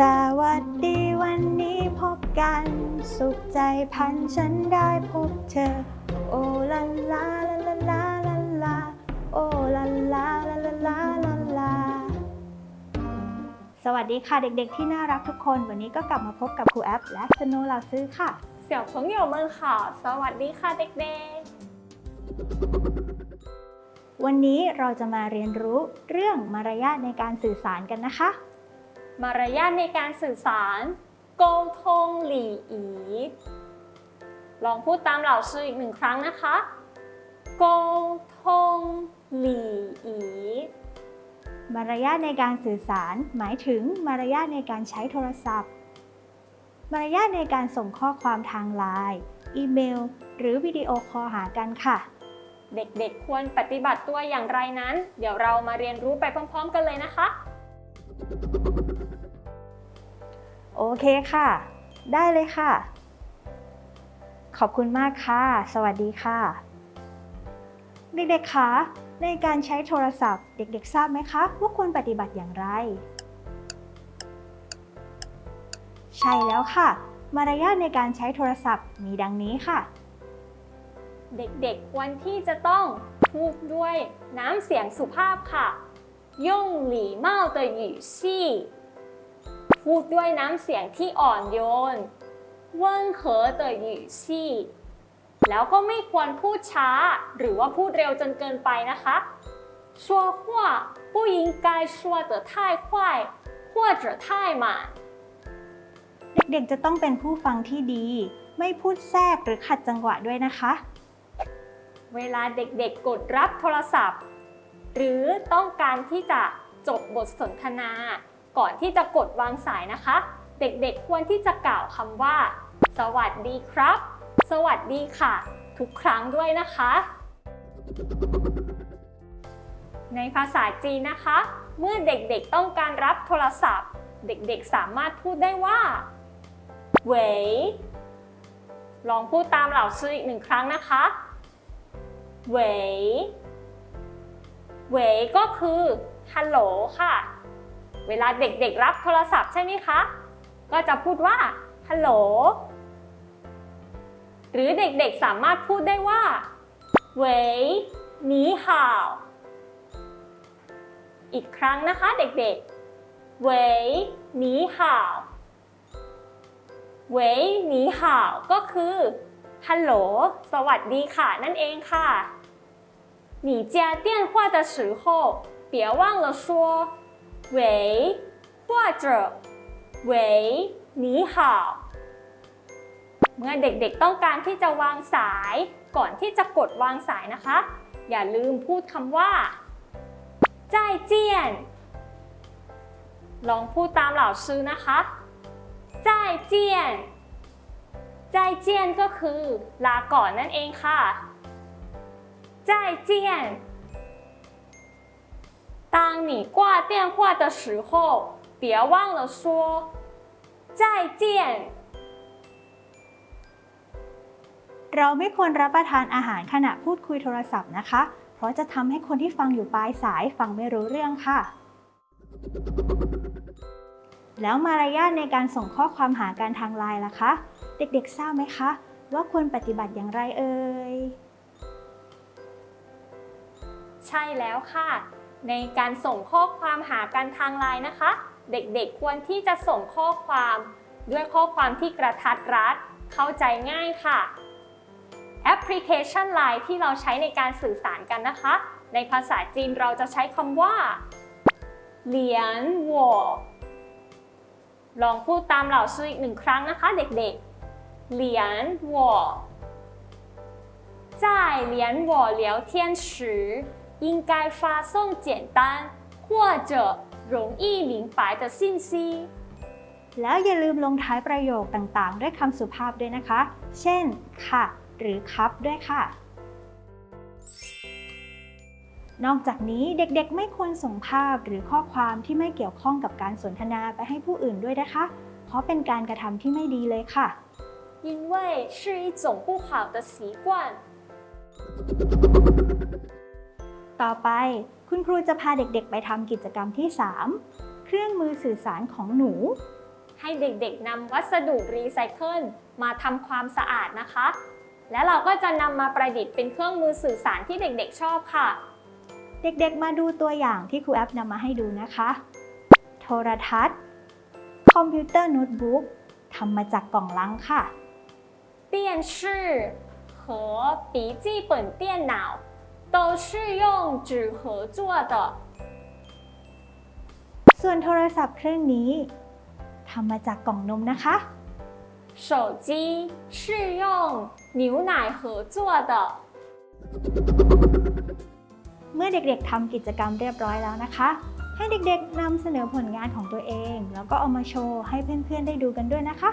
สวัสดีวันนี้พบกัน สุขใจพันฉันได้พบเธอ โอลาลาลาลาลาลาโอลาลาลาลาลาลาลาสวัสดีค่ะเด็กๆที่น่ารักทุกคน วันนี้ก็กลับมาพบกับครูแอปและสโนว์ลาซื้อค่ะ เสี่ยวพงโยเมืองข่าวสวัสดีค่ะเด็กๆ วันนี้เราจะมาเรียนรู้เรื่องมารยาทในการสื่อสารกันนะคะ มารยาทในการสื่อสารโกงทงหลีอีลองพูดตามเหล่าชื่ออีกหนึ่งครั้งนะคะโกงทงหลีอีมารยาทในการสื่อสาร หมายถึงมารยาทในการใช้โทรศัพท์ มารยาทในการส่งข้อความทางไลน์อีเมล หรือวิดีโอคอลหากันค่ะ เด็กๆควรปฏิบัติตัวอย่างไรนั้น เดี๋ยวเรามาเรียนรู้ไปพร้อม ๆ กันเลยนะคะ โอเคค่ะ ได้เลยค่ะ ขอบคุณมากค่ะ สวัสดีค่ะ เด็กๆคะในการใช้โทรศัพท์ เด็กๆ ทราบไหมคะว่าควรปฏิบัติอย่างไร ใช่แล้วค่ะ มารยาทในการใช้โทรศัพท์มีดังนี้ค่ะ เด็กๆควรที่จะต้องพูดด้วยน้ำเสียงสุภาพค่ะ 用礼貌的语气พูดด้วยน้ำเสียงที่อ่อนโยน温和的语气แล้วก็ไม่ควรพูดช้า หรือว่าพูดเร็วจนเกินไปนะคะ说话不应该说得太快或者太慢 เด็กๆ จะต้องเป็นผู้ฟังที่ดี ไม่พูดแทรกหรือขัดจังหวะด้วยนะคะ เวลาเด็กๆ กดรับโทรศัพท์ หรือต้องการที่จะจบบทสนทนา ก่อนที่จะกดวางสายนะคะ เด็กๆควรที่จะกล่าวคำว่า สวัสดีครับ สวัสดีค่ะ ทุกครั้งด้วยนะคะ ในภาษาจีนนะคะ เมื่อเด็กๆต้องการรับโทรศัพท์ เด็กๆสามารถพูดได้ว่าเวยลองพูดตามเหล่าชื่ออีกหนึ่งครั้งนะคะเวย เวยก็คือฮัลโหลค่ะ เวลาเด็กๆรับโทรศัพท์ใช่ไหมคะ ก็จะพูดว่าฮัลโหล หรือเด็กๆสามารถพูดได้ว่าเวยนีห่าว อีกครั้งนะคะเด็กๆเวยนีห่าวเวยนีห่าวก็คือฮัลโหล สวัสดีค่ะ นั่นเองค่ะ 你接电话的时候别忘了说喂或者喂你好เมื่อเด็กๆต้องการที่จะวางสาย ก่อนที่จะกดวางสายนะคะ อย่าลืมพูดคำว่า再见ลองพูดตามเหล่าชื่อนะคะ再见ใจเจียนก็คือลาก่อนนั่นเองค่ะ 再见当你挂电话的时候别忘了说再见 เราไม่ควรรับประทานอาหารขณะพูดคุยโทรศัพท์นะคะ เพราะจะทำให้คนที่ฟังอยู่ปลายสายฟังไม่รู้เรื่องค่ะ แล้วมารยาทในการส่งข้อความหาการทางไลน์ล่ะคะ เด็กๆทราบไหมคะ ว่าควรปฏิบัติอย่างไรเอ่ย ใช่แล้วค่ะ ในการส่งข้อความหากันทางไลน์นะคะ เด็กๆควรที่จะส่งข้อความด้วยข้อความที่กระทัดรัด เข้าใจง่ายค่ะ แอปพลิเคชัน Line ที่เราใช้ในการสื่อสารกันนะคะ ในภาษาจีนเราจะใช้คำว่าเหลียนหวลองพูดตามเหล่าชื่ออีกหนึ่งครั้งนะคะเด็กๆเหลียนหว在连我聊天时， 应该发送简单或者容易明白的信息。 แล้วอย่าลืมลงท้ายประโยคต่างๆ ด้วยคำสุภาพด้วยนะคะ เช่น ค่ะ หรือครับด้วยค่ะ นอกจากนี้เด็กๆ ไม่ควรส่งภาพหรือข้อความที่ไม่เกี่ยวข้องกับการสนทนาไปให้ผู้อื่นด้วยนะคะ เพราะเป็นการกระทำที่ไม่ดีเลยค่ะ 因为是一种不好的习惯。 ต่อไปคุณครูจะพาเด็กๆ ไปทำกิจกรรมที่ 3 เครื่องมือสื่อสารของหนู ให้เด็กๆนำวัสดุรีไซเคิลมาทำความสะอาดนะคะ และเราก็จะนำมาประดิษฐ์เป็นเครื่องมือสื่อสารที่เด็กๆชอบค่ะ เด็กๆ มาดูตัวอย่างที่ครูแอปนำมาให้ดูนะคะ โทรทัศน์ คอมพิวเตอร์โน้ตบุ๊กทำมาจากกล่องลังค่ะ 电视和笔记本电脑 都是用纸盒做的。 ส่วนโทรศัพท์เครื่องนี้ทำมาจากกล่องนมนะคะ 手机是用牛奶盒做的。 เมื่อเด็กๆทำกิจกรรมเรียบร้อยแล้วนะคะ ให้เด็กๆนำเสนอผลงานของตัวเอง แล้วก็เอามาโชว์ให้เพื่อนๆได้ดูกันด้วยนะคะ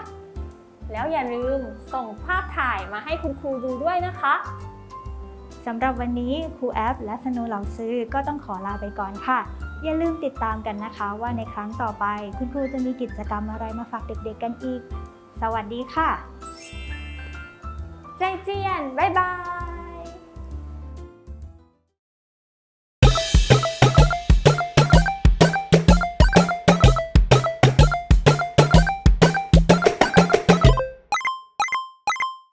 แล้วอย่าลืมส่งภาพถ่ายมาให้คุณครูดูด้วยนะคะ สำหรับวันนี้ครูแอฟและสนูเหล่าซื้อก็ต้องขอลาไปก่อนค่ะ อย่าลืมติดตามกันนะคะว่าในครั้งต่อไปคุณครูจะมีกิจกรรมอะไรมาฝากเด็กๆกันอีก สวัสดีค่ะ ใจเจียน บ๊ายบาย